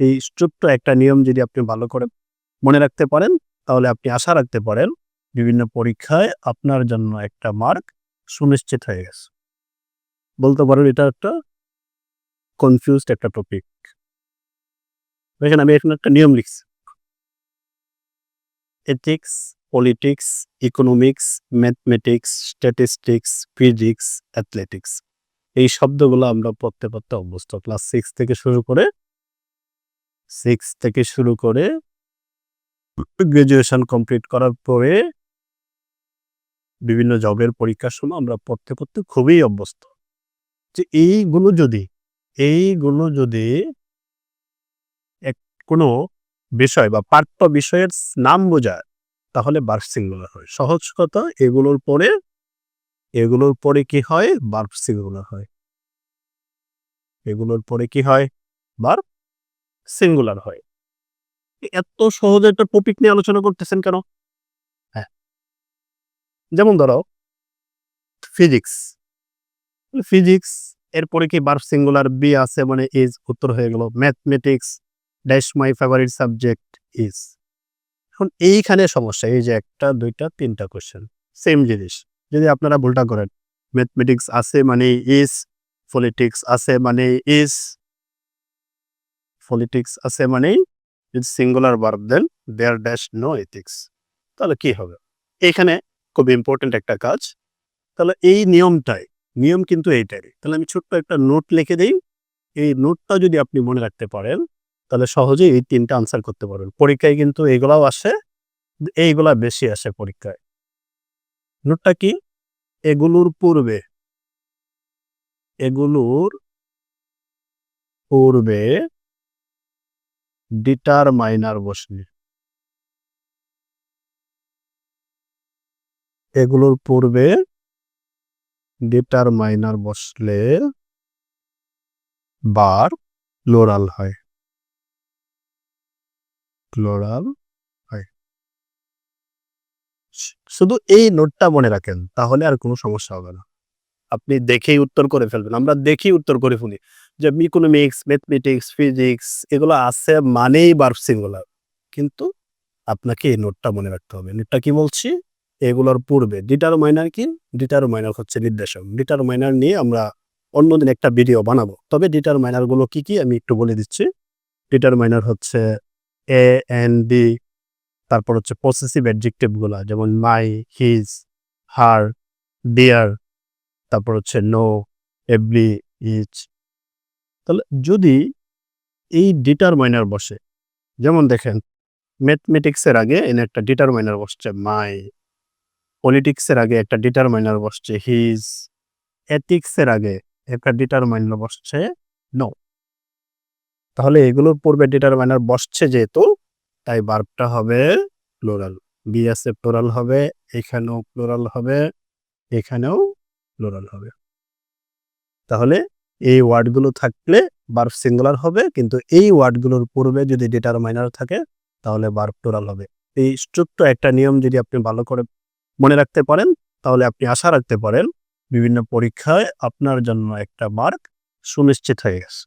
এই ছোট্ট একটা নিয়ম যদি আপনি ভালো করে মনে রাখতে পারেন, তাহলে আপনি আশা রাখতে পারেন বিভিন্ন পরীক্ষায় আপনার জন্য একটা মার্ক সুনিশ্চিত হয়ে গেছে। বলতে পারেন এটা একটা কনফিউজড একটা টপিক দেখেন আমি এখানে একটা নিয়ম লিখছি। Ethics politics economics mathematics statistics physics athletics এই শব্দগুলো আমরা পড়তে পড়তে অভ্যস্ত। ক্লাস সিক্স থেকে শুরু করে সিক্স থেকে শুরু করে গ্রাজুয়েশন কমপ্লিট করার পরে বিভিন্ন জবের পরীক্ষার সময় আমরা পড়তে পড়তে খুবই অভ্যস্ত। যে এইগুলো যদি এইগুলো যদি এক কোনো বিষয় বা পাঠ্য বিষয়ের নাম বোঝায়, তাহলে বার্ফ সিঙ্গুলার হয়। সহজ কথা, এগুলোর পরে এগুলোর পরে কি হয়? বার্ফ সিঙ্গুলার হয়। এগুলোর পরে কি হয়? বার্ফ সিঙ্গুলার হয়। এত সহজে একটা টপিক নিয়ে আলোচনা করতেছেন কেন? হ্যাঁ। যেমন ধরো ফিজিক্স ফিজিক্স এরপরে কি বার্ফ সিঙ্গুলার বি আছে মানে ইজ উত্তর হয়ে গেল। Mathematics dash my favourite subject is এখন এইখানে সমস্যা এই যে একটা দুইটা তিনটা কোয়েশ্চেন সেম জিনিস। যদি আপনারা ভুলটা করেন ম্যাথমেটিক্স আছে মানে ইজ পলিটিক্স আছে মানে ইজ পলিটিক্স আছে মানেই যদি singular verb then there dash no ethics তাহলে কি হবে? এখানে খুব ইম্পর্টেন্ট একটা কাজ। তাহলে এই নিয়মটাই, নিয়ম কিন্তু এইটাই তাহলে আমি ছোট্ট একটা নোট লিখে দিই। এই নোটটা যদি আপনি মনে রাখতে পারেন, তাহলে সহজেই এই তিনটা আনসার করতে পারবেন। পরীক্ষায় কিন্তু এগুলাও আসে, এইগুলা বেশি আসে পরীক্ষায়। নোটটা কি? এগুলোর পূর্বে এগুলোর পূর্বে ডিটারমাইনার বসলে এগুলোর পূর্বে ডিটারমাইনার বসলে বার প্লোরাল হয়। প্লোরাল হয়। শুধু এই নোটটা মনে রাখেন, তাহলে আর কোনো সমস্যা হবে না। আপনি দেখেই উত্তর করে ফেলবেন। আমরা দেখেই উত্তর করে ফেলি যে ইকোনমিক্স ম্যাথমেটিক্স ফিজিক্স এগুলো আছে মানেই বার্ফ সিঙ্গুলার কিন্তু আপনাকে এই নোটটা মনে রাখতে হবে। নোটটা কি বলছি? এগুলোর পূর্বে ডিটার মাইনার কি? ডিটার মাইনার হচ্ছে নির্দেশক। ডিটার মাইনার নিয়ে আমরা অন্যদিন একটা ভিডিও বানাবো। তবে ডিটারমাইনারগুলো কি কি আমি একটু বলে দিচ্ছি। ডিটারমাইনার হচ্ছে এ এন ডি তারপর হচ্ছে পসেসিভ অ্যাডজেক্টিভগুলা, যেমন মাই হিজ হার ডিয়ার তারপর হচ্ছে নো এভরি ইচ তাহলে যদি এই ডিটারমাইনার বসে, যেমন দেখেন ম্যাথমেটিক্সের আগে এনে একটা ডিটারমাইনার বসছে মাই পলিটিক্সের আগে একটা ডিটারমাইনার বসছে হিজ এথিক্সের আগে একটা ডিটারমাইনার বসছে নো তাহলে এগুলোর পূর্বে ডিটারমাইনার বসছে যেহেতু, তাই বার্বটা হবে প্লোরাল বি আছে প্লোরাল হবে, এখানেও প্লোরাল হবে, এখানেও প্লোরাল হবে। তাহলে এই ওয়ার্ডগুলো থাকলে বার্ব সিঙ্গুলার হবে, কিন্তু এই ওয়ার্ডগুলোর পূর্বে যদি ডিটারমাইনার থাকে, তাহলে বার্ব টোরাল হবে। এই ছোট্ট একটা নিয়ম যদি আপনি ভালো করে মনে রাখতে পারেন, তাহলে আপনি আশা রাখতে পারেন, বিভিন্ন পরীক্ষায় আপনার জন্য একটা মার্ক সুনিশ্চিত হয়ে গেছে।